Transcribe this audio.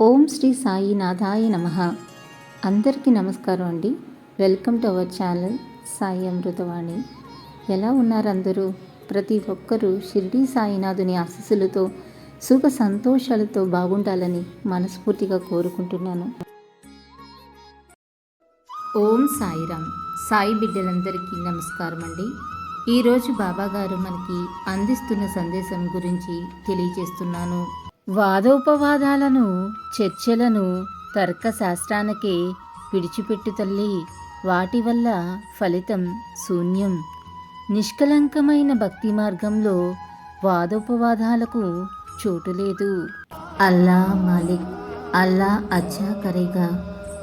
ఓం శ్రీ సాయినాథాయ నమ. అందరికీ నమస్కారం అండి. Welcome to our channel Sai Amruthavani. ఎలా ఉన్నారు అందరూ? ప్రతి ఒక్కరూ షిరిడి సాయినాథుని ఆశీస్సులతో సుఖ సంతోషాలతో బాగుండాలని మనస్ఫూర్తిగా కోరుకుంటున్నాను. ఓం సాయిరామ్. సాయి బిడ్డలందరికీ నమస్కారం అండి. ఈరోజు బాబాగారు మనకి అందిస్తున్న సందేశం గురించి తెలియజేస్తున్నాను. వాదోపవాదాలను చర్చలను తర్కశాస్త్రానికే విడిచిపెట్టు తల్లి. వాటి వల్ల ఫలితం శూన్యం. నిష్కలంకమైన భక్తి మార్గంలో వాదోపవాదాలకు చోటు లేదు. అల్లా మాలిక్ అల్లా అచ్చా కరేగా.